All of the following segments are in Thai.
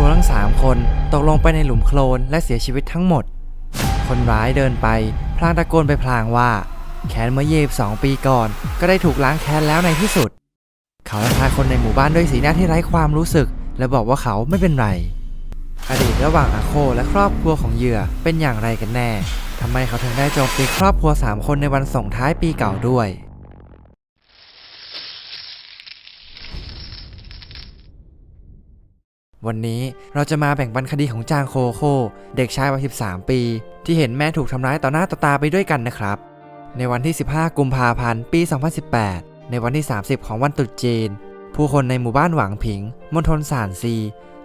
ครัวทั้งสามคนตกลงไปในหลุมโคลนและเสียชีวิตทั้งหมด คนร้ายเดินไปพลางตะโกนไปพลางว่า แค้นเมื่อ22ปีก่อน ก็ได้ถูกล้างแค้นแล้วในที่สุด เขาทักทายคนในหมู่บ้านด้วยสีหน้าที่ไร้ความรู้สึก และบอกว่าเขาไม่เป็นไร อดีตระหว่างอาโคและครอบครัวของเหยื่อเป็นอย่างไรกันแน่ทำไมเขาถึงได้โจมตีครอบครัว 3 คนในวันส่งท้ายปีเก่าด้วย วันนี้เราจะมาแบ่งปันคดีของจางโคโค เด็กชายวัย 13 ปี ที่เห็นแม่ถูกทำร้ายต่อหน้าต่อตาไปด้วยกันนะครับ ในวันที่ 15 กุมภาพันธ์ ปี 2018 ในวันที่ 30 ของวันตรุษจีน ผู้คนในหมู่บ้านหวังผิง มณฑลสานซี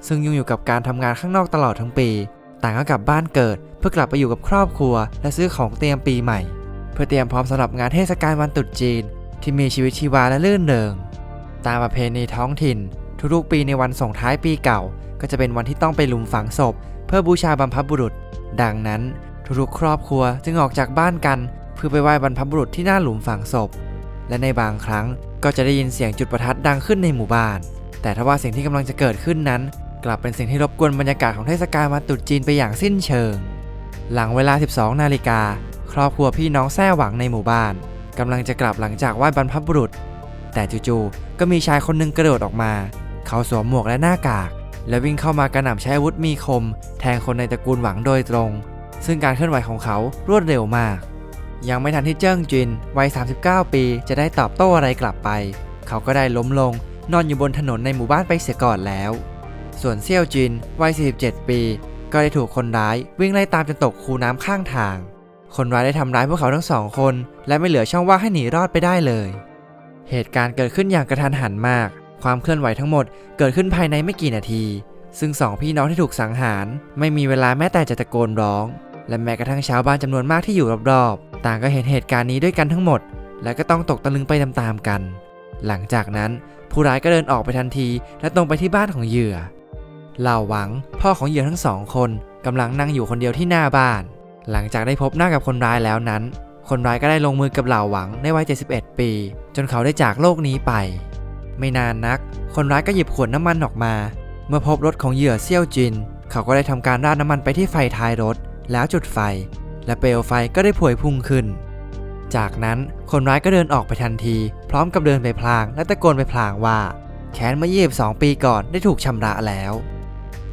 ซึ่งยุ่งอยู่กับการทำงานข้างนอกตลอดทั้งปี ต่างก็กลับบ้านเกิด เพื่อกลับไปอยู่กับครอบครัว และซื้อของเตรียมปีใหม่ เพื่อเตรียมพร้อมสำหรับงานเทศกาลวันตรุษจีน ที่มีชีวิตชีวาและลื่นเริงตามประเพณีท้องถิ่น ทุกๆปีในวันส่งท้ายปีเก่า ก็จะเป็นวันที่ต้องไปหลุมฝังศพ เพื่อบูชาบรรพบุรุษ ดังนั้น ทุกๆครอบครัวจึงออกจากบ้านกัน เพื่อไปไหว้บรรพบุรุษที่หน้าหลุมฝังศพ และในบางครั้งก็จะได้ยินเสียงจุดประทัดดังขึ้นในหมู่บ้าน แต่ถ้าว่าสิ่งที่กำลังจะเกิดขึ้นนั้น กลับเป็นสิ่งที่รบกวนบรรยากาศของเทศกาลวันตรุษจีนไปอย่างสิ้นเชิง หลังเวลา 12 นาฬิกาครอบครัวพี่น้องแท้หวังในหมู่บ้านกำลังจะกลับหลังจากไหว้บรรพบุรุษ แต่จู่ๆก็มีชายคนหนึ่งกระโดดออกมา เขาสวมหมวกและหน้ากาก และวิ่งเข้ามากระหน่ำใช้อาวุธมีคม แทงคนในตระกูลหวังโดยตรง ซึ่งการเคลื่อนไหวของเขารวดเร็วมาก ยังไม่ทันที่เจิ้งจิน วัย 39 ปี จะได้ตอบโต้อะไรกลับไป เขาก็ได้ล้มลง นอนอยู่บนถนนในหมู่บ้านไปเสียก่อนแล้ว ส่วนเซี่ยวจิน วัย 47 ปี ก็ได้ถูกคนร้าย วิ่งไล่ตามจนตกคูน้ำข้างทาง คนร้ายได้ทำร้ายพวกเขาทั้งสองคน และไม่เหลือช่องว่างให้หนีรอดไปได้เลย เหตุการณ์เกิดขึ้นอย่างกระทันหันมาก ความเคลื่อนไหวทั้งหมดเกิดขึ้นภายในไม่กี่นาที ซึ่งสองพี่น้องที่ถูกสังหาร ไม่มีเวลาแม้แต่จะตะโกนร้อง และแม้กระทั่งชาวบ้านจำนวนมากที่อยู่รอบๆ ต่างก็เห็นเหตุการณ์นี้ด้วยกันทั้งหมด และก็ต้องตกตะลึงไปตามๆกัน หลังจากนั้นผู้ร้ายก็เดินออกไปทันที และตรงไปที่บ้านของเหยื่อเหล่าหวัง พ่อของเหยื่อทั้งสองคนกำลังนั่งอยู่คนเดียวที่หน้าบ้าน หลังจากได้พบหน้ากับคนร้ายแล้วนั้น คนร้ายก็ได้ลงมือกับเหล่าหวังในวัย 71 ปี จนเขาได้จากโลกนี้ไป ไม่นานนัก คนร้ายก็หยิบขวดน้ำมันออกมา เมื่อพบรถของเหยื่อเซี่ยวจิน เขาก็ได้ทำการราดน้ำมันไปที่ไฟท้ายรถ แล้วจุดไฟ และเปลวไฟก็ได้พวยพุ่งขึ้น จากนั้นคนร้ายก็เดินออกไปทันที พร้อมกับเดินไปพลาง และตะโกนไปพลางว่า แค้นเมื่อ2ปีก่อนได้ถูกชำระแล้ว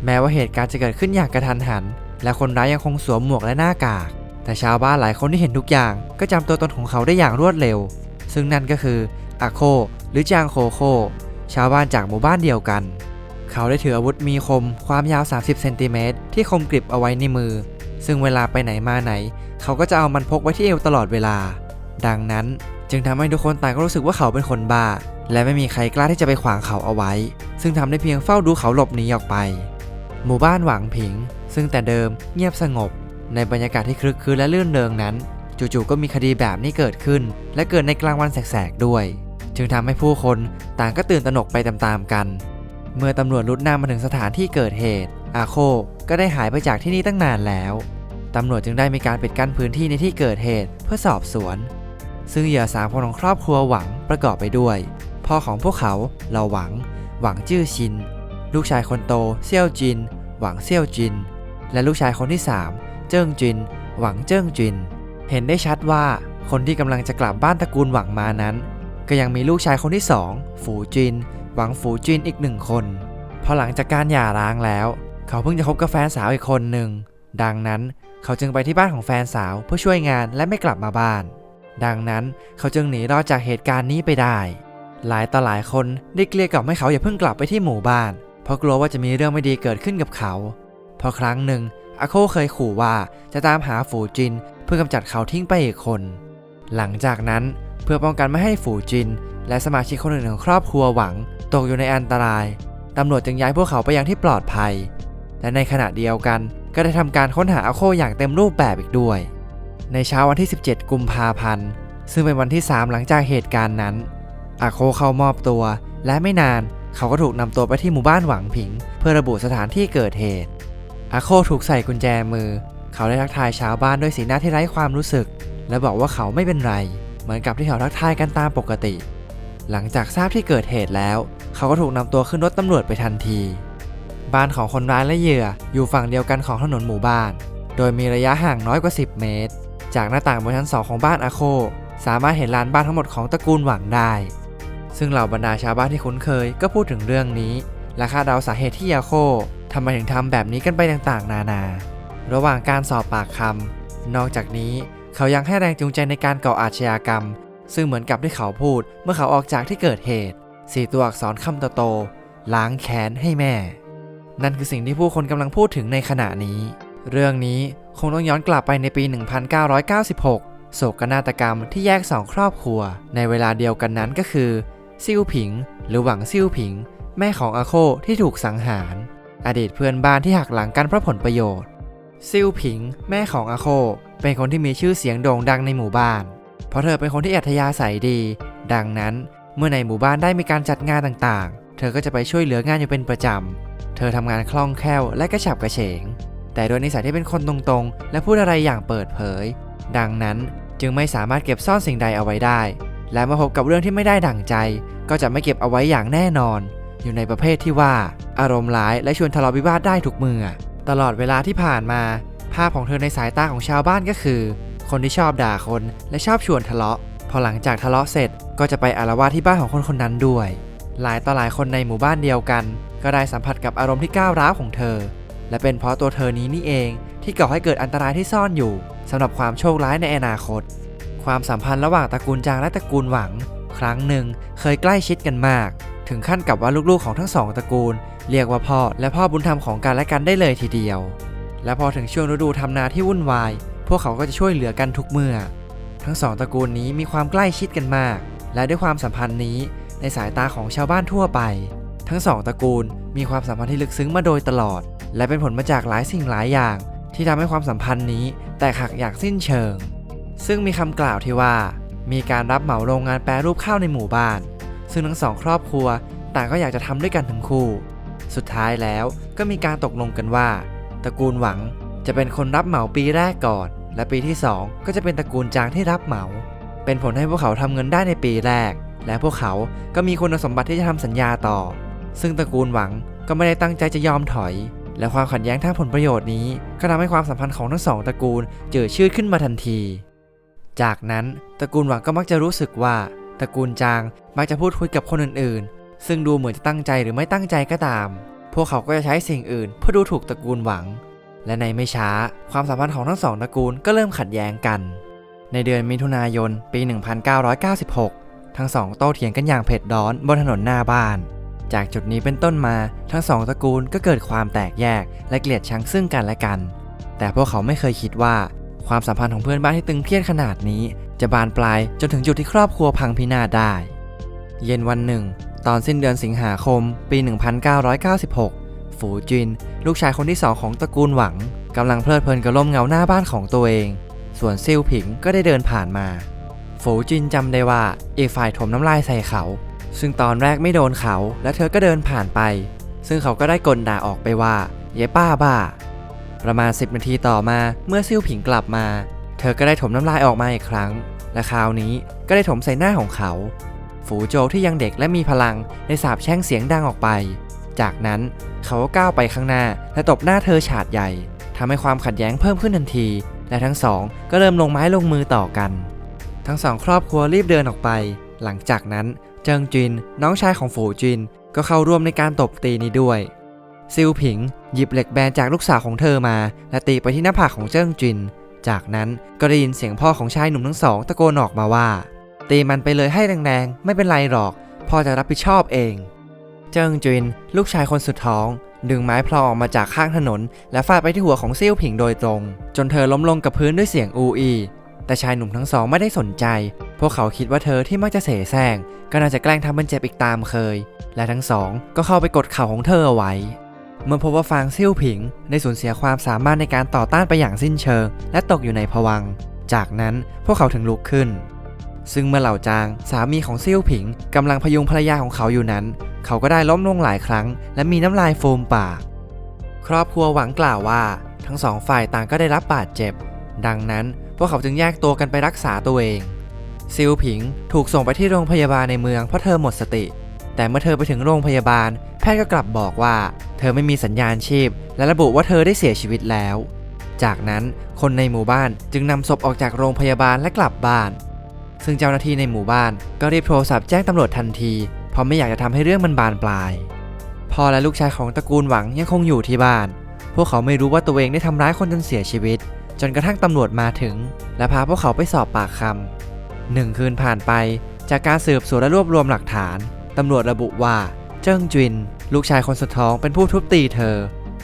แม้ว่าเหตุการณ์จะเกิดขึ้นอย่างกระทันหัน และคนร้ายยังคงสวมหมวกและหน้ากาก แต่ชาวบ้านหลายคนที่เห็นทุกอย่าง ก็จำตัวตนของเขาได้อย่างรวดเร็ว ซึ่งนั่นก็คืออาโค หรือจางโคโค ชาวบ้านจากหมู่บ้านเดียวกัน เขาได้ถืออาวุธมีคมความยาว 30 เซนติเมตรที่คมกริบเอาไว้ในมือ ซึ่งเวลาไปไหนมาไหน เขาก็จะเอามันพกไว้ที่เอวตลอดเวลา ดังนั้นจึงทำให้ทุกคนต่างก็รู้สึกว่าเขาเป็นคนบ้า และไม่มีใครกล้าที่จะไปขวางเขาเอาไว้ ซึ่งทำได้เพียงเฝ้าดูเขาหลบหนีออกไป หมู่บ้านหวังผิง ซึ่งแต่เดิมเงียบสงบ ในบรรยากาศที่คลึกคืนและลื่นเริงนั้น จู่ๆก็มีคดีแบบนี้เกิดขึ้น และเกิดในกลางวันแสกๆด้วย จึงทำให้ผู้คนต่างก็ตื่นตระหนกไปตามๆกัน เมื่อตำรวจรุดหน้ามาถึงสถานที่เกิดเหตุ อาโคก็ได้หายไปจากที่นี่ตั้งนานแล้วตำรวจจึงได้มีการปิดกั้นพื้นที่ในที่เกิดเหตุเพื่อสอบสวน ซึ่งเหยื่อสามคนของครอบครัวหวังประกอบไปด้วย พ่อของพวกเขาเราหวัง หวังจื้อชิน ลูกชายคนโตเซี่ยวจิน หวังเซี่ยวจิน และลูกชายคนที่ 3 เจิ้งจิน หวังเจิ้งจิน เห็นได้ชัดว่าคนที่กำลังจะกลับบ้านตระกูลหวังมานั้น ก็ยังมีลูกชายคนที่ 2 ฝูจิน หวังฝูจินอีกหนึ่งคนพอหลังจากการหย่าร้างแล้ว เขาเพิ่งจะคบกับแฟนสาวอีกคนหนึ่ง ดังนั้นเขาจึงไปที่บ้านของแฟนสาวเพื่อช่วยงานและไม่กลับมาบ้าน ดังนั้นเขาจึงหนีรอดจากเหตุการณ์นี้ไปได้ หลายต่อหลายคนได้เกลี้ยกล่อมให้เขาอย่าเพิ่งกลับไปที่หมู่บ้าน เพราะกลัวว่าจะมีเรื่องไม่ดีเกิดขึ้นกับเขาพราะครั้งหนึ่งอาโคเคยขู่ว่าจะตามหาฝูจินเพื่อกำจัดเขาทิ้งไปอีกคน หลังจากนั้น พื่อป้องกันไม่ให้ฝูจิน และสมาชิกคนอื่นของครอบครัวหวัง ตกอยู่ในอันตรายตำรวจจึงย้ายพวกเขาไปยังที่ปลอดภัย และในขณะเดียวกันก็ได้ทำการค้นหาอาโคอย่างเต็มรูปแบบอีกด้วย ในเช้าวันที่ 17 กุมภาพันธ์ ซึ่งเป็นวันที่ 3 หลังจากเหตุการณ์นั้น อาโคเข้ามอบตัว และไม่นานเขาก็ถูกนำตัวไปที่หมู่บ้านหวังผิง เพื่อระบุสถานที่เกิดเหตุ อาโคถูกใส่กุญแจมือ เขาได้ทักทายชาวบ้านด้วยสีหน้าที่ไร้ความรู้สึก และบอกว่าเขาไม่เป็นไร เหมือนกับที่เขาทักทายกันตามปกติ หลังจากทราบที่เกิดเหตุแล้ว เขาก็ถูกนำตัวขึ้นรถตำรวจไปทันที บ้านของคนร้ายและเหยื่ออยู่ฝั่งเดียวกันของถนนหมู่บ้าน โดยมีระยะห่างน้อยกว่า 10 เมตร จากหน้าต่างบนชั้นสองของบ้านอาโค สามารถเห็นลานบ้านทั้งหมดของตระกูลหวังได้ ซึ่งเหล่าบรรดาชาวบ้านที่คุ้นเคยก็พูดถึงเรื่องนี้ และคาดเดาสาเหตุที่อาโคทำไมถึงทำแบบนี้กันไปต่างๆ นานา ระหว่างการสอบปากคำนอกจากนี้ เขายังให้แรงจูงใจในการก่ออาชญากรรม ซึ่งเหมือนกับที่เขาพูดเมื่อเขาออกจากที่เกิดเหตุสี่ตัวอักษรคำโตๆล้างแค้นให้แม่ นั่นคือสิ่งที่ผู้คนกำลังพูดถึงในขณะนี้ เรื่องนี้คงต้องย้อนกลับไปในปี 1996 โศกนาฏกรรมที่แยกสองครอบครัว ในเวลาเดียวกันนั้นก็คือซิ่วผิง หรือหวังซิ่วผิง แม่ของอาโคที่ถูกสังหาร อดีตเพื่อนบ้านที่หักหลังกันเพราะผลประโยชน์ซิ่วผิง แม่ของอาโค เป็นคนที่มีชื่อเสียงโด่งดังในหมู่บ้าน เพราะเธอเป็นคนที่อัธยาศัยดี ดังนั้นเมื่อในหมู่บ้านได้มีการจัดงานต่างๆ เธอก็จะไปช่วยเหลืองานอยู่เป็นประจำ เธอทำงานคล่องแคล่วและกระฉับกระเฉง แต่โดยนิสัยที่เป็นคนตรงๆ และพูดอะไรอย่างเปิดเผย ดังนั้นจึงไม่สามารถเก็บซ่อนสิ่งใดเอาไว้ได้ และเมื่อพบกับเรื่องที่ไม่ได้ดั่งใจ ก็จะไม่เก็บเอาไว้อย่างแน่นอน อยู่ในประเภทที่ว่า อารมณ์ร้ายและชวนทะเลาะวิวาทได้ทุกเมื่อ ตลอดเวลาที่ผ่านมาาพของเธอในสายตาของชาวบ้านก็คือ คนที่ชอบด่าคนและชอบชวนทะเลาะ พอหลังจากทะเลาะเสร็จก็จะไปอาละวาที่บ้านของคนคนนั้นด้วย หลายต่อหลายคนในหมู่บ้านเดียวกัน ก็ได้สัมผัสกับอารมณ์ที่ก้าวร้าวของเธอ และเป็นเพราะตัวเธอนี้นี่เองที่ก่อให้เกิดอันตรายที่ซ่อนอยู่สำหรับความโชคร้ายในอนาคต ความสัมพันธ์ระหว่างตระกูลจางและตระกูลหวัง ครั้งหนึ่งเคยใกล้ชิดกันมาก ถึงขั้นกับว่าลูกๆของทั้งสองตระกูล เรียกว่าพ่อและพ่อบุญธรรมของกันและกันได้เลยทีเดียว และพอถึงช่วงฤดูทำนาที่วุ่นวาย พวกเขาก็จะช่วยเหลือกันทุกเมื่อ ทั้งสองตระกูลนี้มีความใกล้ชิดกันมาก และด้วยความสัมพันธ์นี้ในสายตาของชาวบ้านทั่วไป ทั้งสองตระกูลมีความสัมพันธ์ที่ลึกซึ้งมาโดยตลอด และเป็นผลมาจากหลายสิ่งหลายอย่าง ที่ทำให้ความสัมพันธ์นี้แตกหักอย่างสิ้นเชิง ซึ่งมีคำกล่าวที่ว่า มีการรับเหมาโรงงานแปรรูปข้าวในหมู่บ้าน ซึ่งทั้งสองครอบครัวต่างก็อยากจะทำด้วยกันทั้งคู่ สุดท้ายแล้วก็มีการตกลงกันว่า ตระกูลหวังจะเป็นคนรับเหมาปีแรกก่อน และปีที่ 2 ก็จะเป็นตระกูลจางที่รับเหมา เป็นผลให้พวกเขาทำเงินได้ในปีแรก และพวกเขาก็มีคุณสมบัติที่จะทำสัญญาต่อ ซึ่งตระกูลหวังก็ไม่ได้ตั้งใจจะยอมถอย และความขัดแย้งทางผลประโยชน์นี้ ก็ทำให้ความสัมพันธ์ของทั้งสองตระกูลเจือชืดขึ้นมาทันที จากนั้นตระกูลหวังก็มักจะรู้สึกว่าตระกูลจางมักจะพูดคุยกับคนอื่นๆ ซึ่งดูเหมือนจะตั้งใจหรือไม่ตั้งใจก็ตาม พวกเขาก็จะใช้สิ่งอื่น เพื่อดูถูกตระกูลหวัง และในไม่ช้าความสัมพันธ์ของทั้งสองตระกูลก็เริ่มขัดแย้งกัน ในเดือนมิถุนายนปี 1996 ทั้งสองโต้เถียงกันอย่างเผ็ดร้อนบนถนนหน้าบ้าน จากจุดนี้เป็นต้นมาทั้งสองตระกูลก็เกิดความแตกแยกและเกลียดชังซึ่งกันและกัน แต่พวกเขาไม่เคยคิดว่าความสัมพันธ์ของเพื่อนบ้านที่ตึงเครียดขนาดนี้ จะบานปลายจนถึงจุดที่ครอบครัวพังพินาศได้ เย็นวันหนึ่ง ตอนสิ้นเดือนสิงหาคม ปี 1996 ฝูจิน ลูกชายคนที่สองของตระกูลหวังกำลังเพลิดเพลินกับลมเงาหน้าบ้านของตัวเอง ส่วนซิ่วผิงก็ได้เดินผ่านมา ฝูจินจำได้ว่าอีกฝ่ายถมน้ำลายใส่เขา ซึ่งตอนแรกไม่โดนเขา และเธอก็เดินผ่านไป ซึ่งเขาก็ได้กลด่าออกไปว่าเย้ป้าบ้า ประมาณ 10 นาทีต่อมาเมื่อซิ่วผิงกลับมา เธอก็ได้ถมน้ำลายออกมาอีกครั้ง และคราวนี้ก็ได้ถมใส่หน้าของเขา ฝูโจวที่ยังเด็กและมีพลังได้สาบแช่งเสียงดังออกไป จากนั้นเขาก็ก้าวไปข้างหน้าและตบหน้าเธอฉาดใหญ่ทำให้ความขัดแย้งเพิ่มขึ้นทันที และทั้งสองก็เริ่มลงไม้ลงมือต่อกัน ทั้งสองครอบครัวรีบเดินออกไป หลังจากนั้นเจิงจิน น้องชายของฝูจิน ก็เข้าร่วมในการตบตีนี้ด้วย ซิวผิง หยิบเหล็กแบนจากลูกสาวของเธอมา และตีไปที่หน้าผากของเจิ้งจิน จากนั้นก็ได้ยินเสียงพ่อของชายหนุ่มทั้งสองตะโกนออกมาว่า ตีมันไปเลยให้แรงๆ ไม่เป็นไรหรอก พ่อจะรับผิดชอบเอง เจิ้งจิน ลูกชายคนสุดท้อง ดึงไม้พลอออกมาจากข้างถนน และฟาดไปที่หัวของซิ่วผิงโดยตรง จนเธอล้มลงกับพื้นด้วยเสียงอูอี แต่ชายหนุ่มทั้งสองไม่ได้สนใจ พวกเขาคิดว่าเธอที่มักจะเสแสร้งก็น่าจะแกล้งทำมันเจ็บอีกตามเคย และทั้งสองก็เข้าไปกดเข่าของเธอเอาไว้เมื่อพบว่าฟางซิ่วผิง ได้สูญเสียความสามารถในการต่อต้านไปอย่างสิ้นเชิง และตกอยู่ในภวัง จากนั้นพวกเขาถึงลุกขึ้น ซึ่งเมื่อเหล่าจางสามีของซิ่วผิงกำลังพยุงภรรยาของเขาอยู่นั้น เขาก็ได้ล้มลงหลายครั้ง และมีน้ำลายโฟมปาก ครอบครัวหวังกล่าวว่า ทั้งสองฝ่ายต่างก็ได้รับบาดเจ็บ ดังนั้นพวกเขาจึงแยกตัวกันไปรักษาตัวเองซิลผิงถูกส่งไปที่โรงพยาบาลในเมืองเพราะเธอหมดสติ แต่เมื่อเธอไปถึงโรงพยาบาล แพทย์ก็กลับบอกว่า เธอไม่มีสัญญาณชีพ และระบุว่าเธอได้เสียชีวิตแล้ว จากนั้นคนในหมู่บ้านจึงนำศพออกจากโรงพยาบาลและกลับบ้าน ซึ่งเจ้าหน้าที่ในหมู่บ้านก็รีบโทรศัพท์แจ้งตำรวจทันทีเพราะไม่อยากจะทำให้เรื่องมันบานปลาย พ่อและลูกชายของตระกูลหวังยังคงอยู่ที่บ้าน พวกเขาไม่รู้ว่าตัวเองได้ทำร้ายคนจนเสียชีวิต จนกระทั่งตำรวจมาถึง และพาพวกเขาไปสอบปากคำหนึ่งคืนผ่านไป จากการสืบสวนและรวบรวมหลักฐานตำรวจระบุว่า เจิ้งจิน ลูกชายคนสุดท้องเป็นผู้ทุบตีเธอ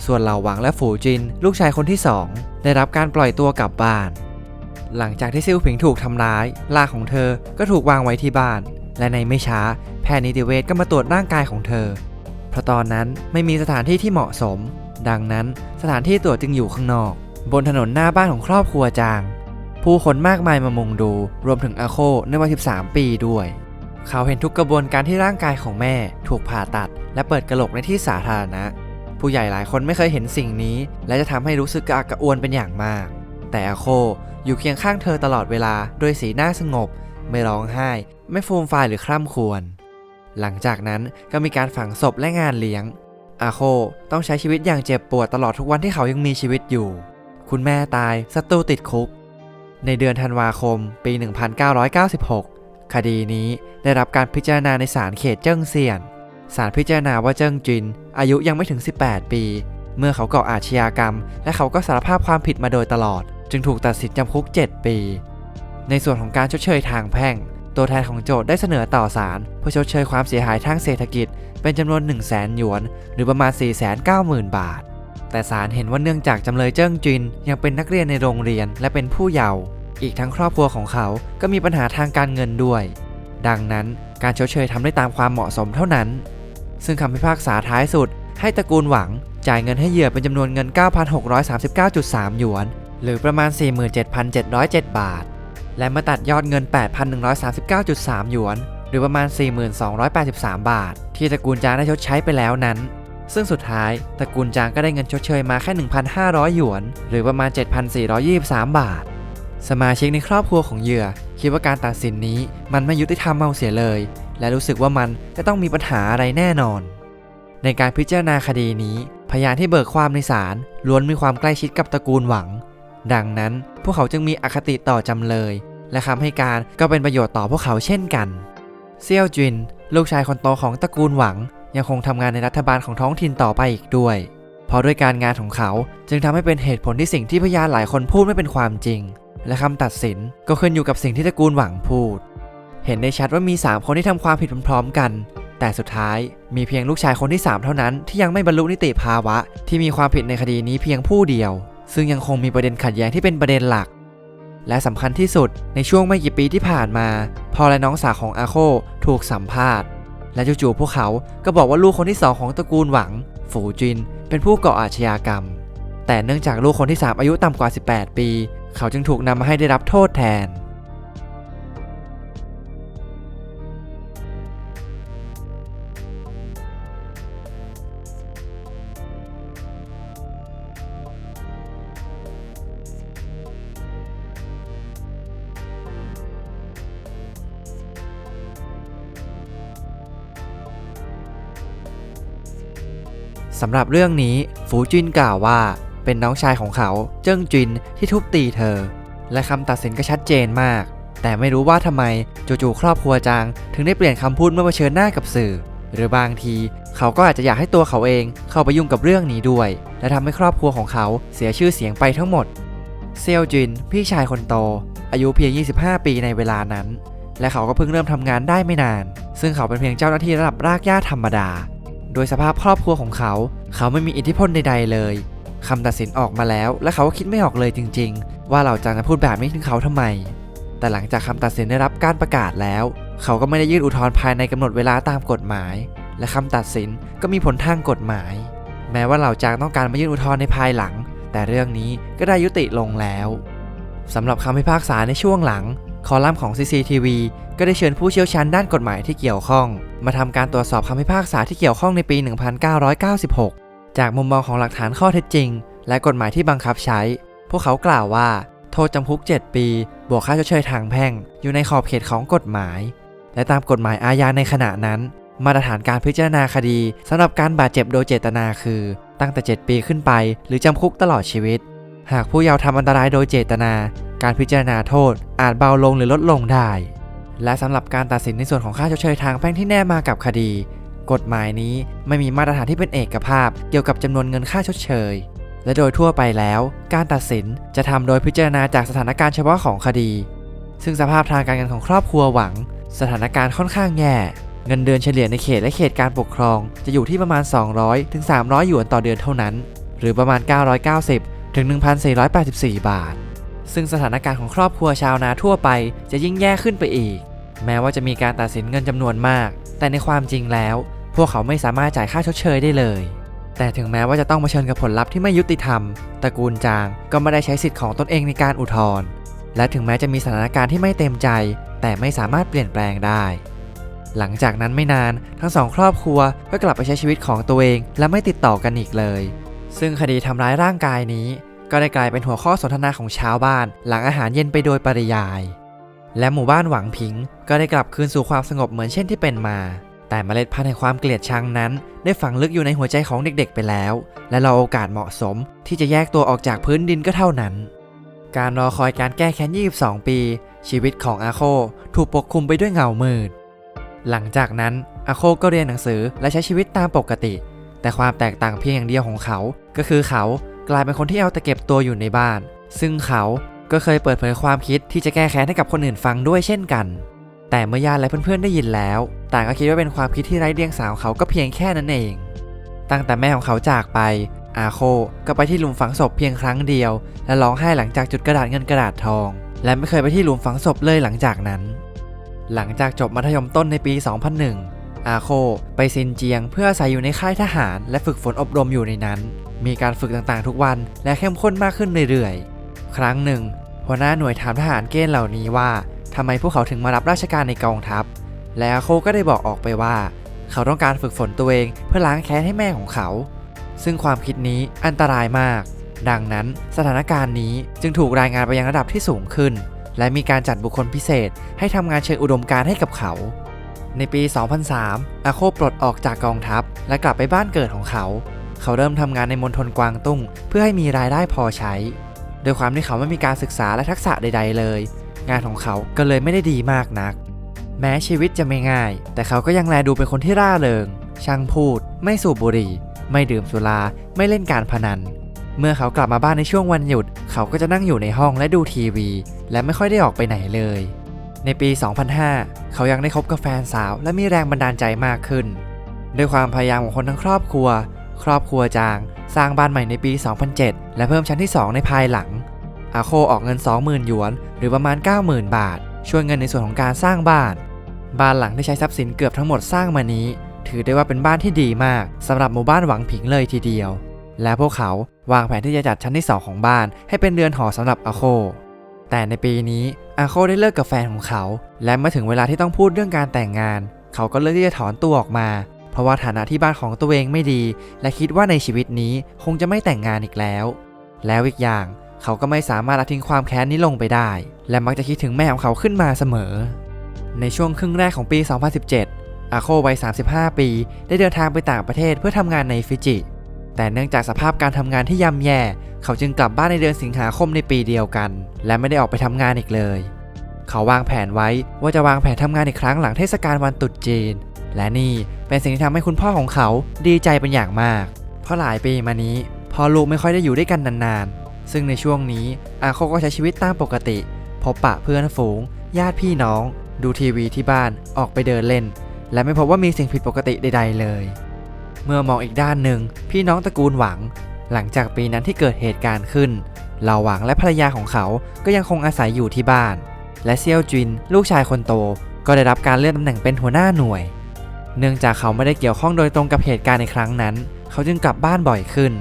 ส่วนเหล่าหวังและฝูจิน ลูกชายคนที่สองได้รับการปล่อยตัวกลับบ้าน หลังจากที่ซิ่วผิงถูกทำร้ายลาของเธอก็ถูกวางไว้ที่บ้าน และในไม่ช้าแพทย์นิติเวชก็มาตรวจร่างกายของเธอ เพราะตอนนั้นไม่มีสถานที่ที่เหมาะสม ดังนั้นสถานที่ตรวจจึงอยู่ข้างนอก บนถนนหน้าบ้านของครอบครัวจาง ผู้คนมากมายมามุงดูรวมถึงอาโคในวัย13 ปีด้วย เขาเห็นทุกกระบวนการที่ร่างกายของแม่ ถูกผ่าตัด และเปิดกระโหลกในที่สาธารณะ ผู้ใหญ่หลายคนไม่เคยเห็นสิ่งนี้ และจะทำให้รู้สึกกระอักกระอ่วนเป็นอย่างมาก แต่อาโคอยู่เคียงข้างเธอตลอดเวลาด้วยสีหน้าสงบ ไม่ร้องไห้ ไม่ฟูมฟายหรือคร่ำครวญหลังจากนั้นก็มีการฝังศพและงานเลี้ยง อาโคต้องใช้ชีวิตอย่างเจ็บปวดตลอดทุกวันที่เขายังมีชีวิตอยู่ คุณแม่ตายศัตรูติดคุก ในเดือนธันวาคม ปี 1996 คดีนี้ได้รับการพิจารณาในศาลเขตเจิ้งเซียนศาลพิจารณาว่าเจิ้งจิน อายุยังไม่ถึง 18 ปี เมื่อเขาก่ออาชญากรรม และเขาก็สารภาพความผิดมาโดยตลอด จึงถูกตัดสินจำคุก 7 ปี ในส่วนของการชดเชยทางแพ่ง ตัวแทนของโจทย์ได้เสนอต่อศาลเพื่อชดเชยความเสียหายทางเศรษฐกิจ เป็นจำนวน 1 0 0 0 0แสนหยวน หรือประมาณ 490,000 บาท แต่ศาลเห็นว่าเนื่องจากจำเลยเจิ้งจิน ยังเป็นนักเรียนในโรงเรียนและเป็นผู้เยาว์อีกทั้งครอบครัวของเขาก็มีปัญหาทางการเงินด้วย ดังนั้นการชดเชยทำได้ตามความเหมาะสมเท่านั้น ซึ่งคำพิพากษาท้ายสุดให้ตระกูลหวังจ่ายเงินให้เหยื่อเป็นจำนวนเงิน 9,639.3 หยวน หรือประมาณ 47,707 บาท และมาตัดยอดเงิน 8,139.3 หยวน หรือประมาณ 4,283 บาท ที่ตระกูลจางได้ชดใช้ไปแล้วนั้น ซึ่งสุดท้ายตระกูลจางก็ได้เงินชดเชยมาแค่ 1,500 หยวน หรือประมาณ 7,423 บาท สมาชิกในครอบครัวของเหยื่อ คิดว่าการตัดสินนี้มันไม่ยุติธรรมเอาเสียเลย และรู้สึกว่ามันจะต้องมีปัญหาอะไรแน่นอน ในการพิจารณาคดีนี้พยานที่เบิกความในศาลล้วนมีความใกล้ชิดกับตระกูลหวัง ดังนั้น พวกเขาจึงมีอคติต่อจำเลย และคำให้การก็เป็นประโยชน์ต่อพวกเขาเช่นกัน เซียวจิน ลูกชายคนโตของตระกูลหวัง ยังคงทำงานในรัฐบาลของท้องถิ่นต่อไปอีกด้วยเพราะด้วยการงานของเขาจึงทำให้เป็นเหตุผลที่สิ่งที่พยานหลายคนพูดไม่เป็นความจริง และคำตัดสินก็ขึ้นอยู่กับสิ่งที่ตระกูลหวังพูด เห็นได้ชัดว่ามี 3 คนที่ทำความผิดพร้อมๆกัน แต่สุดท้ายมีเพียงลูกชายคนที่ 3 เท่านั้นที่ยังไม่บรรลุนิติภาวะ ที่มีความผิดในคดีนี้เพียงผู้เดียว ซึ่งยังคงมีประเด็นขัดแย้งที่เป็นประเด็นหลัก และสำคัญที่สุดในช่วงไม่กี่ปีที่ผ่านมาพอและน้องสาวของอาโคถูกสัมภาษณ์ และจู่ๆพวกเขาก็บอกว่าลูกคนที่สองของตระกูลหวัง ฝูจิน เป็นผู้ก่ออาชญากรรม แต่เนื่องจากลูกคนที่ 3 อายุต่ำกว่า 18 ปี เขาจึงถูกนำมาให้ได้รับโทษแทน สำหรับเรื่องนี้ฟูจินกล่าวว่า เป็นน้องชายของเขาเจิ้งจินที่ทุบตีเธอ และคำตัดสินก็ชัดเจนมาก แต่ไม่รู้ว่าทำไมจู่ๆครอบครัวจาง ถึงได้เปลี่ยนคำพูดเมื่อเผชิญหน้ากับสื่อ หรือบางทีเขาก็อาจจะอยากให้ตัวเขาเองเข้าไปยุ่งกับเรื่องนี้ด้วย และทำให้ครอบครัวของเขาเสียชื่อเสียงไปทั้งหมด เซียวจิน พี่ชายคนโต อายุเพียง 25 ปีในเวลานั้น และเขาก็เพิ่งเริ่มทำงานได้ไม่นาน ซึ่งเขาเป็นเพียงเจ้าหน้าที่ระดับรากหญ้าธรรมดา โดยสภาพครอบครัวของเขา เขาไม่มีอิทธิพลใดๆเลยคำตัดสินออกมาแล้ว และเขาก็คิดไม่ออกเลยจริง ๆ ว่าเหล่าจางจะพูดแบบนี้ถึงเขาทำไม แต่หลังจากคำตัดสินได้รับการประกาศแล้ว เขาก็ไม่ได้ยื่นอุทธรณ์ภายในกำหนดเวลาตามกฎหมาย และคำตัดสินก็มีผลทางกฎหมาย แม้ว่าเหล่าจางต้องการมายื่นอุทธรณ์ในภายหลัง แต่เรื่องนี้ก็ได้ยุติลงแล้วสำหรับคำพิพากษาในช่วงหลัง คอลัมน์ของ CCTV ก็ได้เชิญผู้เชี่ยวชาญด้านกฎหมายที่เกี่ยวข้อง มาทำการตรวจสอบคำพิพากษาที่เกี่ยวข้องในปี 1996 จากมุมมองของหลักฐานข้อเท็จจริง และกฎหมายที่บังคับใช้ พวกเขากล่าวว่า โทษจำคุก 7 ปี บวกค่าชดเชยทางแพ่ง อยู่ในขอบเขตของกฎหมาย และตามกฎหมายอาญาในขณะนั้น มาตรฐานการพิจารณาคดีสำหรับการบาดเจ็บโดยเจตนาคือ ตั้งแต่ 7 ปีขึ้นไป หรือจำคุกตลอดชีวิต หากผู้เยาว์ทำอันตรายโดยเจตนา การพิจารณาโทษ อาจเบาลงหรือลดลงได้ และสำหรับการตัดสินในส่วนของค่าชดเชยทางแพ่งที่แนบมากับคดี กฎหมายนี้ไม่มีมาตรฐานที่เป็นเอกภาพ เกี่ยวกับจำนวนเงินค่าชดเชย และโดยทั่วไปแล้ว การตัดสินจะทำโดยพิจารณาจากสถานการณ์เฉพาะของคดี ซึ่งสภาพทางการเงินของครอบครัวหวัง สถานการณ์ค่อนข้างแย่เงินเดือนเฉลี่ยในเขตและเขตการปกครอง จะอยู่ที่ประมาณ 200 ถึง 300 หยวนต่อเดือนเท่านั้น หรือประมาณ 990 ถึง 1,484 บาท ซึ่งสถานการณ์ของครอบครัวชาวนาทั่วไปจะยิ่งแย่ขึ้นไปอีก แม้ว่าจะมีการตัดสินเงินจำนวนมาก แต่ในความจริงแล้ว พวกเขาไม่สามารถจ่ายค่าชดเชยได้เลย แต่ถึงแม้ว่าจะต้องมาเผชิญกับผลลัพธ์ที่ไม่ยุติธรรมตระกูลจางก็ไม่ได้ใช้สิทธิ์ของตนเองในการอุทธรณ์และถึงแม้จะมีสถานการณ์ที่ไม่เต็มใจ แต่ไม่สามารถเปลี่ยนแปลงได้ หลังจากนั้นไม่นานทั้งสองครอบครัวก็กลับไปใช้ชีวิตของตัวเอง และไม่ติดต่อกันอีกเลย ซึ่งคดีทำร้ายร่างกายนี้ ก็ได้กลายเป็นหัวข้อสนทนาของชาวบ้าน หลังอาหารเย็นไปโดยปริยาย และหมู่บ้านหวังผิง ก็ได้กลับคืนสู่ความสงบเหมือนเช่นที่เป็นมา แต่เมล็ดพันธุ์แห่งความเกลียดชังนั้น ได้ฝังลึกอยู่ในหัวใจของเด็กๆ ไปแล้ว และรอโอกาสเหมาะสม ที่จะแยกตัวออกจากพื้นดินก็เท่านั้น การรอคอยการแก้แค้น 22 ปี ชีวิตของอาโคถูกปกคลุมไปด้วยเงามืดหลังจากนั้นอาโคก็เรียนหนังสือและใช้ชีวิตตามปกติ แต่ความแตกต่างเพียงอย่างเดียวของเขา ก็คือเขากลายเป็นคนที่เอาแต่เก็บตัวอยู่ในบ้าน ซึ่งเขาก็เคยเปิดเผยความคิดที่จะแก้แค้นให้กับคนอื่นฟังด้วยเช่นกัน แต่เมื่อญาติและเพื่อนๆได้ยินแล้ว ต่างก็คิดว่าเป็นความคิดที่ไร้เดียงสาของเขาก็เพียงแค่นั้นเอง ตั้งแต่แม่ของเขาจากไป อาโคก็ไปที่หลุมฝังศพเพียงครั้งเดียว และร้องไห้หลังจากจุดกระดาษเงินกระดาษทอง และไม่เคยไปที่หลุมฝังศพเลยหลังจากนั้น หลังจากจบมัธยมต้นในปี 2001 อาโค ไปซินเจียง เพื่ออาศัยอยู่ในค่ายทหาร และฝึกฝนอบรมอยู่ในนั้น มีการฝึกต่างๆ ทุกวันและเข้มข้นมากขึ้นเรื่อยๆ ครั้งหนึ่ง หัวหน้าหน่วยถามทหารเกณฑ์เหล่านี้ว่าทำไมพวกเขาถึงมารับราชการในกองทัพ และอาโคก็ได้บอกออกไปว่า เขาต้องการฝึกฝนตัวเองเพื่อล้างแค้นให้แม่ของเขา ซึ่งความคิดนี้อันตรายมาก ดังนั้นสถานการณ์นี้จึงถูกรายงานไปยังระดับที่สูงขึ้นและมีการจัดบุคคลพิเศษให้ทำงานเชิงอุดมการให้กับเขา ในปี 2003 อาโคปลดออกจากกองทัพ และกลับไปบ้านเกิดของเขา เขาเริ่มทำงานในมณฑลกวางตุ้ง เพื่อให้มีรายได้พอใช้ โดยความที่เขาไม่มีการศึกษาและทักษะใด ๆ เลย งานของเขาก็เลยไม่ได้ดีมากนัก แม้ชีวิตจะไม่ง่าย แต่เขาก็ยังแลดูเป็นคนที่ร่าเริง ช่างพูด ไม่สูบบุหรี่ ไม่ดื่มสุรา ไม่เล่นการพนัน เมื่อเขากลับมาบ้านในช่วงวันหยุด เขาก็จะนั่งอยู่ในห้องและดูทีวี และไม่ค่อยได้ออกไปไหนเลย ในปี 2005 เขายังได้คบกับแฟนสาว และมีแรงบันดาลใจมากขึ้น ด้วยความพยายามของคนทั้งครอบครัว ครอบครัวจาง สร้างบ้านใหม่ในปี 2007 และเพิ่มชั้นที่ 2 ในภายหลัง อาโคออกเงิน 20,000 หยวน หรือประมาณ 90,000 บาท ช่วยเงินในส่วนของการสร้างบ้าน บ้านหลังที่ใช้ทรัพย์สินเกือบทั้งหมดสร้างมานี้ ถือได้ว่าเป็นบ้านที่ดีมากสำหรับหมู่บ้านหวังผิงเลยทีเดียว และพวกเขาวางแผนที่จะจัดชั้นที่ 2 ของบ้าน ให้เป็นเรือนหอสำหรับอาโค แต่ในปีนี้อาโคได้เลิกกับแฟนของเขา และเมื่อถึงเวลาที่ต้องพูดเรื่องการแต่งงาน เขาก็เลือกที่จะถอนตัวออกมา เพราะว่าฐานะที่บ้านของตัวเองไม่ดี และคิดว่าในชีวิตนี้คงจะไม่แต่งงานอีกแล้ว แล้วอีกอย่างเขาก็ไม่สามารถละทิ้งความแค้นนี้ลงไปได้ และมักจะคิดถึงแม่ของเขาขึ้นมาเสมอ ในช่วงครึ่งแรกของปี 2017 อาโควัย 35 ปี ได้เดินทางไปต่างประเทศเพื่อทำงานในฟิจิ แต่เนื่องจากสภาพการทำงานที่ย่ำแย่ เขาจึงกลับบ้านในเดือนสิงหาคมในปีเดียวกัน และไม่ได้ออกไปทำงานอีกเลย เขาวางแผนไว้ว่าจะวางแผนทำงานอีกครั้งหลังเทศกาลวันตรุษจีน และนี่เป็นสิ่งที่ทำให้คุณพ่อของเขาดีใจเป็นอย่างมาก เพราะหลายปีมานี้พ่อลูกไม่ค่อยได้อยู่ด้วยกันนานๆ ซึ่งในช่วงนี้อาโคก็ใช้ชีวิตตามปกติ พบปะเพื่อนฝูง ญาติพี่น้อง ดูทีวีที่บ้านออกไปเดินเล่น และไม่พบว่ามีสิ่งผิดปกติใด ๆ เลย เมื่อมองอีกด้านหนึ่ง พี่น้องตระกูลหวัง หลังจากปีนั้นที่เกิดเหตุการณ์ขึ้นเหล่าหวังและภรรยาของเขาก็ยังคงอาศัยอยู่ที่บ้าน และเซียวจิน ลูกชายคนโต ก็ได้รับการเลื่อนตำแหน่งเป็นหัวหน้าหน่วย เนื่องจากเขาไม่ได้เกี่ยวข้องโดยตรงกับเหตุการณ์ในครั้งนั้น เขาจึงกลับบ้านบ่อยขึ้น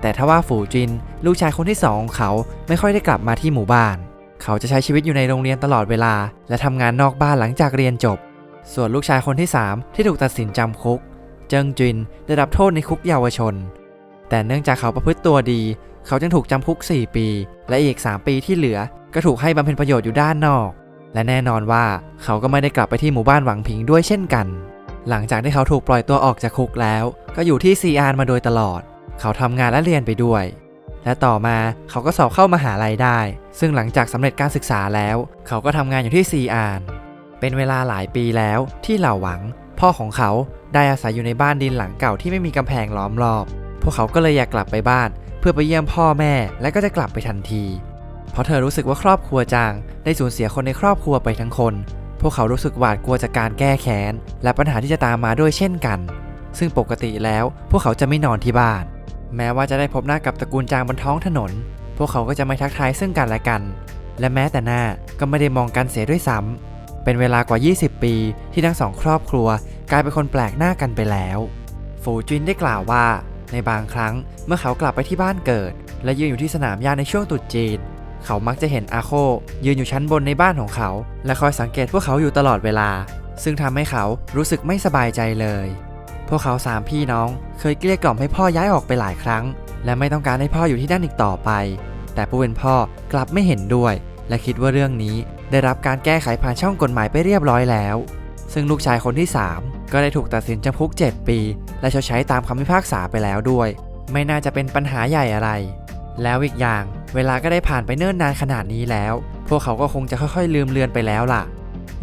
แต่ถ้าว่าฝูจิน ลูกชายคนที่สองของเขาไม่ค่อยได้กลับมาที่หมู่บ้าน เขาจะใช้ชีวิตอยู่ในโรงเรียนตลอดเวลา และทำงานนอกบ้านหลังจากเรียนจบ ส่วนลูกชายคนที่ 3 ที่ถูกตัดสินจำคุก เจิงจินได้รับโทษในคุกเยาวชน แต่เนื่องจากเขาประพฤติตัวดี เขาจึงถูกจำคุก 4 ปี และอีก 3 ปีที่เหลือก็ถูกให้บำเพ็ญประโยชน์อยู่ด้านนอก และแน่นอนว่าเขาก็ไม่ได้กลับไปที่หมู่บ้านหวังผิงด้วยเช่นกัน หลังจากที่เขาถูกปล่อยตัวออกจากคุกแล้ว ก็อยู่ที่ซีอานมาโดยตลอด เขาทำงานและเรียนไปด้วยและต่อมาเขาก็สอบเข้ามหาลัยได้ ซึ่งหลังจากสำเร็จการศึกษาแล้ว เขาก็ทำงานอยู่ที่ซีอาน เป็นเวลาหลายปีแล้วที่เหล่าหวัง พ่อของเขา ได้อาศัยอยู่ในบ้านดินหลังเก่าที่ไม่มีกำแพงล้อมรอบ พวกเขาก็เลยอยากกลับไปบ้าน เพื่อไปเยี่ยมพ่อแม่ และก็จะกลับไปทันที เพราะเธอรู้สึกว่าครอบครัวจาง ได้สูญเสียคนในครอบครัวไปทั้งคน พวกเขารู้สึกหวาดกลัวจากการแก้แค้น และปัญหาที่จะตามมาด้วยเช่นกัน ซึ่งปกติแล้วพวกเขาจะไม่นอนที่บ้าน แม้ว่าจะได้พบหน้ากับตระกูลจางบนท้องถนน พวกเขาก็จะไม่ทักทายซึ่งกันและกัน และแม้แต่หน้าก็ไม่ได้มองกันเสียด้วยซ้ำเป็นเวลากว่า 20 ปีที่ทั้งสองครอบครัว กลายเป็นคนแปลกหน้ากันไปแล้วฟูจินได้กล่าวว่า ในบางครั้งเมื่อเขากลับไปที่บ้านเกิด และยืนอยู่ที่สนามหญ้าในช่วงตรุษจีน เขามักจะเห็นอาโค ยืนอยู่ชั้นบนในบ้านของเขา และคอยสังเกตพวกเขาอยู่ตลอดเวลา ซึ่งทำให้เขารู้สึกไม่สบายใจเลย พวกเขาสามพี่น้องเคยเกลี้ยกล่อมให้พ่อย้ายออกไปหลายครั้ง และไม่ต้องการให้พ่ออยู่ที่นั่นอีกต่อไป แต่ผู้เป็นพ่อกลับไม่เห็นด้วย และคิดว่าเรื่องนี้ได้รับการแก้ไขผ่านช่องกฎหมายไปเรียบร้อยแล้ว ซึ่งลูกชายคนที่3 ก็ได้ถูกตัดสินจำคุก 7 ปี และชดใช้ตามคำพิพากษาไปแล้วด้วย ไม่น่าจะเป็นปัญหาใหญ่อะไร แล้วอีกอย่าง เวลาก็ได้ผ่านไปเนิ่นนานขนาดนี้แล้ว พวกเขาก็คงจะค่อยๆ ลืมเลือนไปแล้วล่ะ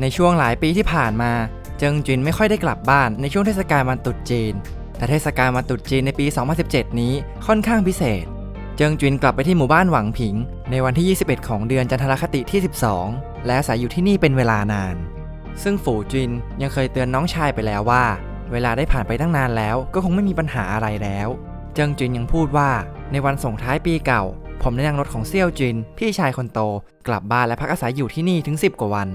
ในช่วงหลายปีที่ผ่านมา เจิงจินไม่ค่อยได้กลับบ้านในช่วงเทศกาลวันตรุษจีน แต่เทศกาลวันตรุษจีนในปี 2017 นี้ค่อนข้างพิเศษ เจิงจินกลับไปที่หมู่บ้านหวังผิง ในวันที่ 21 ของเดือนจันทรคติที่ 12 และอาศัยอยู่ที่นี่เป็นเวลานาน ซึ่งฝูจินยังเคยเตือนน้องชายไปแล้วว่า เวลาได้ผ่านไปตั้งนานแล้ว ก็คงไม่มีปัญหาอะไรแล้ว เจิงจินยังพูดว่า ในวันส่งท้ายปีเก่า ผมได้นั่งรถของเซี่ยวจิน พี่ชายคนโต กลับบ้านและพักอาศัยอยู่ที่นี่ถึง 10 กว่าวัน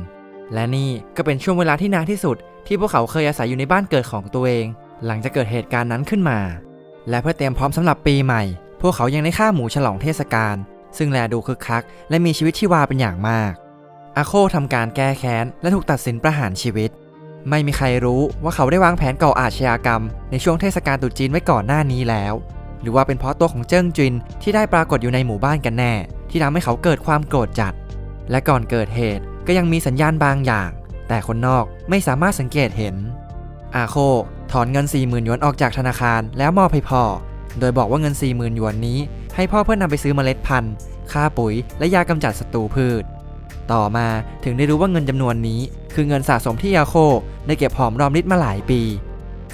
และนี่ก็เป็นช่วงเวลาที่นานที่สุด ที่พวกเขาเคยอาศัยอยู่ในบ้านเกิดของตัวเอง หลังจากเกิดเหตุการณ์นั้นขึ้นมา และเพื่อเตรียมพร้อมสำหรับปีใหม่ พวกเขายังได้ฆ่าหมูฉลองเทศกาลซึ่งแลดูคึกคัก และมีชีวิตชีวาเป็นอย่างมาก อาโคทำการแก้แค้น และถูกตัดสินประหารชีวิต ไม่มีใครรู้ว่าเขาได้วางแผนก่ออาชญากรรม ในช่วงเทศกาลตรุษจีนไว้ก่อนหน้านี้แล้ว หรือว่าเป็นเพราะตัวของเจิ้งจินที่ได้ปรากฏอยู่ในหมู่บ้านกันแน่ ที่ทำให้เขาเกิดความโกรธจัด และก่อนเกิดเหตุก็ยังมีสัญญาณบางอย่าง แต่คนนอกไม่สามารถสังเกตเห็น อาโคถอนเงิน 40,000หยวนออกจากธนาคารแล้วมอบให้พ่อ โดยบอกว่าเงิน 40,000หยวนนี้ ให้พ่อเพื่อนำไปซื้อเมล็ดพันธุ์ค่าปุ๋ย และยากำจัดศัตรูพืช ต่อมา ถึงได้รู้ว่าเงินจำนวนนี้ คือเงินสะสมที่อาโคได้เก็บหอมรอมริบมาหลายปี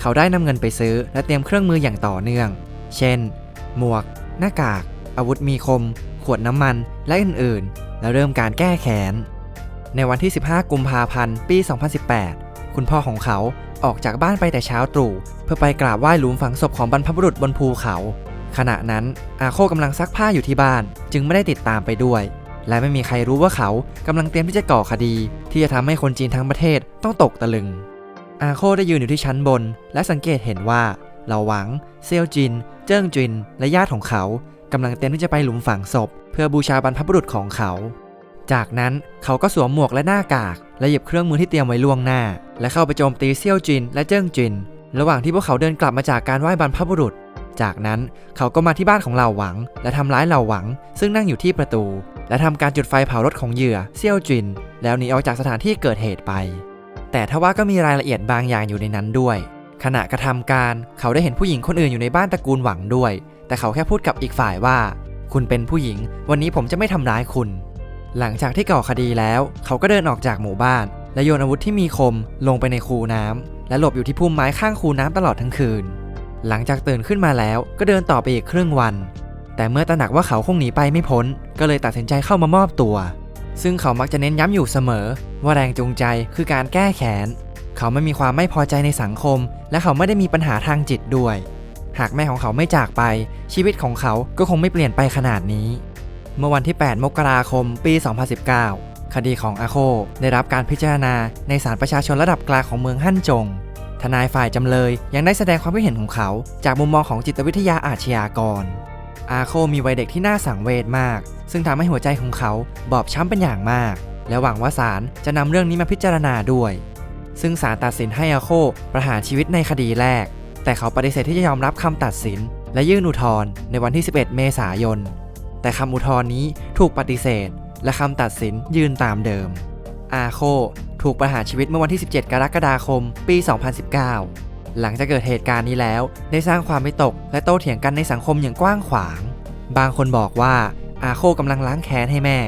เขาได้นำเงินไปซื้อและเตรียมเครื่องมืออย่างต่อเนื่อง เช่น หมวก หน้ากาก อาวุธมีคม ขวดน้ำมันและอื่นๆ แล้วเริ่มการแก้แค้นในวันที่ 15 กุมภาพันธ์ปี 2018 คุณพ่อของเขาออกจากบ้านไปแต่เช้าตรู่เพื่อไปกราบไหว้หลุมฝังศพของบรรพบุรุษบนภูเขา ขณะนั้นอาโคกำลังซักผ้าอยู่ที่บ้าน จึงไม่ได้ติดตามไปด้วย และไม่มีใครรู้ว่าเขากำลังเตรียมที่จะก่อคดี ที่จะทำให้คนจีนทั้งประเทศต้องตกตะลึง อาโคได้ยืนอยู่ที่ชั้นบน และสังเกตเห็นว่าเหลาหวัง เซียวจิน เจิ้งจิน และญาติของเขากำลังเตรียมที่จะไปหลุมฝังศพ เพื่อบูชาบรรพบุรุษของเขา จากนั้นเขาก็สวมหมวกและหน้ากาก และหยิบเครื่องมือที่เตรียมไว้ล่วงหน้า และเข้าไปโจมตีเซี่ยวจิน และเจิ้งจิน ระหว่างที่พวกเขาเดินกลับมาจากการไหว้บรรพบุรุษ จากนั้นเขาก็มาที่บ้านของเหล่าหวัง และทำร้ายเหล่าหวัง ซึ่งนั่งอยู่ที่ประตู และทำการจุดไฟเผารถของเหยื่อเซี่ยวจิน แล้วหนีออกจากสถานที่เกิดเหตุไป แต่ทว่าก็มีรายละเอียดบางอย่างอยู่ในนั้นด้วย ขณะกระทำการเขาได้เห็นผู้หญิงคนอื่นอยู่ในบ้านตระกูลหวังด้วย แต่เขาแค่พูดกับอีกฝ่ายว่า คุณเป็นผู้หญิง วันนี้ผมจะไม่ทำร้ายคุณ หลังจากที่ก่อคดีแล้ว เขาก็เดินออกจากหมู่บ้าน และโยนอาวุธที่มีคมลงไปในคูน้ำและหลบอยู่ที่พุ่มไม้ข้างคูน้ำตลอดทั้งคืน หลังจากตื่นขึ้นมาแล้วก็เดินต่อไปอีกครึ่งวัน แต่เมื่อตระหนักว่าเขาคงหนีไปไม่พ้น ก็เลยตัดสินใจเข้ามามอบตัว ซึ่งเขามักจะเน้นย้ำอยู่เสมอ ว่าแรงจูงใจคือการแก้แค้น เขาไม่มีความไม่พอใจในสังคม และเขาไม่ได้มีปัญหาทางจิตด้วย หากแม่ของเขาไม่จากไป ชีวิตของเขาก็คงไม่เปลี่ยนไปขนาดนี้ เมื่อวันที่ 8 มกราคม ปี 2019 คดีของอาโคได้รับการพิจารณาในศาลประชาชนระดับกลางของเมืองฮั่นจงทนายฝ่ายจำเลยยังได้แสดงความคิดเห็นของเขา จากมุมมองของจิตวิทยาอาชญากร อาโคมีวัยเด็กที่น่าสังเวชมาก ซึ่งทำให้หัวใจของเขาบอบช้ำเป็นอย่างมาก และหวังว่าศาลจะนำเรื่องนี้มาพิจารณาด้วย ซึ่งศาลตัดสินให้อาโคประหารชีวิตในคดีแรก แต่เขาปฏิเสธที่จะยอมรับคำตัดสิน และยื่นอุทธรณ์ในวันที่ 11 เมษายน แต่คำอุทธรณ์นี้ถูกปฏิเสธ และคำตัดสินยืนตามเดิม อาโคถูกถูกประหารชีวิตเมื่อวันที่ 17 กรกฎาคม ปี 2019 หลังจากเกิดเหตุการณ์นี้แล้ว ได้สร้างความไม่ตก และโต้เถียงกันในสังคมอย่างกว้างขวาง บางคนบอกว่าอาโคกำลังล้างแค้นให้แม่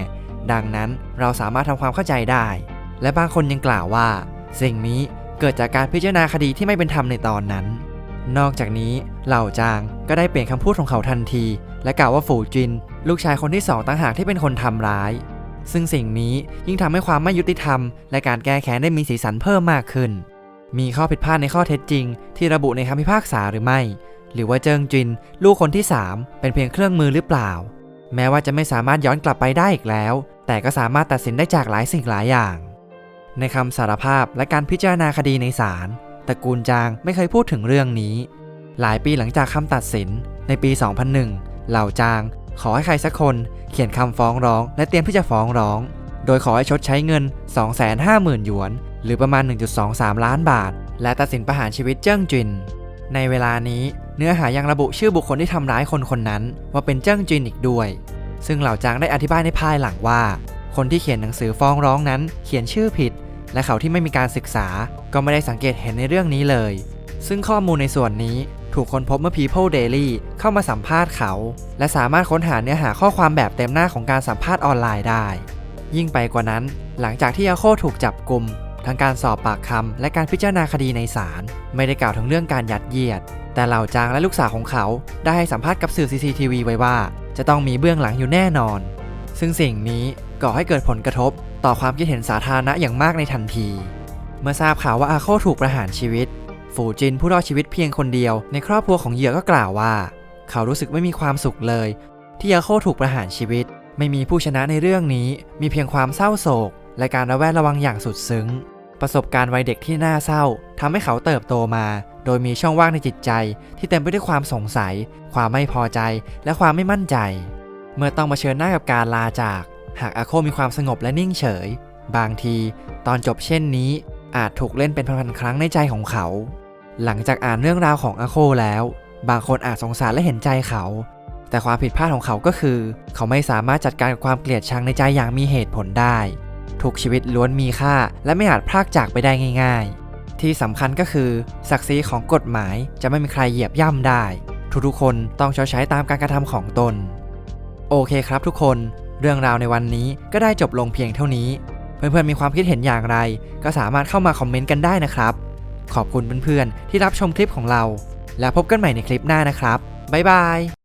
ดังนั้นเราสามารถทำความเข้าใจได้ และบางคนยังกล่าวว่า สิ่งนี้เกิดจากการพิจารณาคดีที่ไม่เป็นธรรมในตอนนั้น นอกจากนี้เหล่าจางก็ได้เปลี่ยนคำพูดของเขาทันที และกล่าวว่าฝูจิน ลูกชายคนที่สองต่างหากที่เป็นคนทำร้าย ซึ่งสิ่งนี้ยิ่งทำให้ความไม่ยุติธรรม และการแก้แค้นได้มีสีสันเพิ่มมากขึ้น มีข้อผิดพลาดในข้อเท็จจริง ที่ระบุในคำพิพากษาหรือไม่ หรือว่าเจิงจิน ลูกคนที่ 3 เป็นเพียงเครื่องมือหรือเปล่า แม้ว่าจะไม่สามารถย้อนกลับไปได้อีกแล้ว แต่ก็สามารถตัดสินได้จากหลายสิ่งหลายอย่าง ในคำสารภาพและการพิจารณาคดีในศาลตระกูลจางไม่เคยพูดถึงเรื่องนี้ หลายปีหลังจากคำตัดสิน ในปี 2001 เหล่าจาง ขอให้ใครสักคนเขียนคำฟ้องร้อง และเตรียมที่จะฟ้องร้อง โดยขอให้ชดใช้เงิน 250,000 หยวน หรือประมาณ 1.23 ล้านบาท และตัดสินประหารชีวิตเจิ้งจิน ในเวลานี้เนื้อหายังระบุชื่อบุคคลที่ทำร้ายคนคนนั้น ว่าเป็นเจิ้งจินอีกด้วย ซึ่งเหล่าจางได้อธิบายในภายหลังว่า คนที่เขียนหนังสือฟ้องร้องนั้น เขียนชื่อผิด และเขาที่ไม่มีการศึกษา ก็ไม่ได้สังเกตเห็นในเรื่องนี้เลย ซึ่งข้อมูลในส่วนนี้ถูกค้นพบเมื่อ People Daily เข้ามาสัมภาษณ์เขา และสามารถค้นหาเนื้อหาข้อความแบบเต็มหน้าของการสัมภาษณ์ออนไลน์ได้ ยิ่งไปกว่านั้น หลังจากที่อาโคถูกจับกลุ่ม ทั้งการสอบปากคำและการพิจารณาคดีในศาลไม่ได้กล่าวถึงเรื่องการยัดเยียด แต่เหล่าจางและลูกสาวของเขา ได้ให้สัมภาษณ์กับสื่อ CCTV ไว้ว่า จะต้องมีเบื้องหลังอยู่แน่นอน ซึ่งสิ่งนี้ก่อให้เกิดผลกระทบ ต่อความคิดเห็นสาธารณะอย่างมากในทันที เมื่อทราบข่าวว่าอาโคถูกประหารชีวิต ฝูจินผู้รอดชีวิตเพียงคนเดียว ในครอบครัวของเหยื่อก็กล่าวว่า เขารู้สึกไม่มีความสุขเลย ที่อาโคถูกประหารชีวิต ไม่มีผู้ชนะในเรื่องนี้ มีเพียงความเศร้าโศกและการระแวดระวังอย่างสุดซึ้ง ประสบการณ์วัยเด็กที่น่าเศร้าทำให้เขาเติบโตมา โดยมีช่องว่างในจิตใจ ที่เต็มไปด้วยความสงสัย ความไม่พอใจ และความไม่มั่นใจ เมื่อต้องมาเชิญหน้ากับการลาจาก หากอาโคมีความสงบและนิ่งเฉย บางที ตอนจบเช่นนี้ อาจถูกเล่นเป็นพันๆครั้งในใจของเขา หลังจากอ่านเรื่องราวของอาโคแล้ว บางคนอาจสงสารและเห็นใจเขา แต่ความผิดพลาดของเขาก็คือ เขาไม่สามารถจัดการกับความเกลียดชังในใจอย่างมีเหตุผลได้ ทุกชีวิตล้วนมีค่า และไม่อาจพรากจากไปได้ง่าย ๆ ที่สำคัญก็คือศักดิ์ศรีของกฎหมายจะไม่มีใครเหยียบย่ำได้ ทุกๆคนต้องชดใช้ตามการกระทำของตน โอเคครับทุกคน เรื่องราวในวันนี้ก็ได้จบลงเพียงเท่านี้ เพื่อนๆมีความคิดเห็นอย่างไร ก็สามารถเข้ามาคอมเมนต์กันได้นะครับ ขอบคุณเพื่อนๆที่รับชมคลิปของเรา แล้วพบกันใหม่ในคลิปหน้านะครับบ๊ายบาย